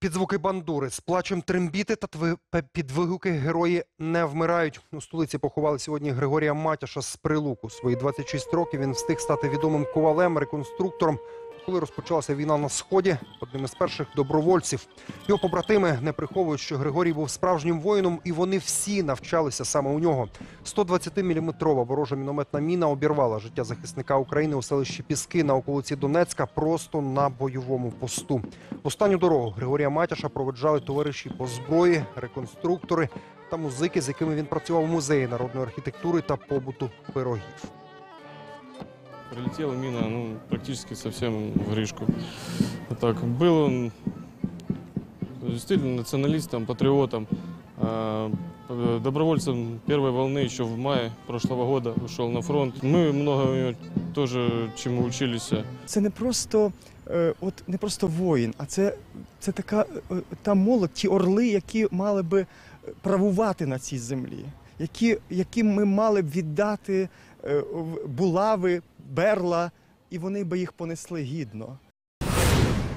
Під звуки бандури з плачем трембіти та під вигуки герої не вмирають. У столиці поховали сьогодні Григорія Матяша з Прилуку. Свої 26 років він встиг стати відомим ковалем, реконструктором. Коли розпочалася війна на сході, одним із перших добровольців. Його побратими не приховують, що Григорій був справжнім воїном, і вони всі навчалися саме у нього. 120-мм ворожа мінометна міна обірвала життя захисника України у селищі Піски на околиці Донецька просто на бойовому посту. Останню дорогу Григорія Матяша проведжали товариші по зброї, реконструктори та музики, з якими він працював у музеї народної архітектури та побуту пирогів. Прилетела мина, ну, практически совсем в гришку. Вот так. Был он действительно националистом, патриотом, а, э, добровольцем первой волны еще в мае прошлого года ушел на фронт. Мы много у него тоже чему учились. Це не просто, е, от не просто воїн, а це, це така е, та молодь, ті орли, які мали би правувати на цій землі, які, яким ми мали б віддати е, в- булави, берла, і вони би їх понесли гідно.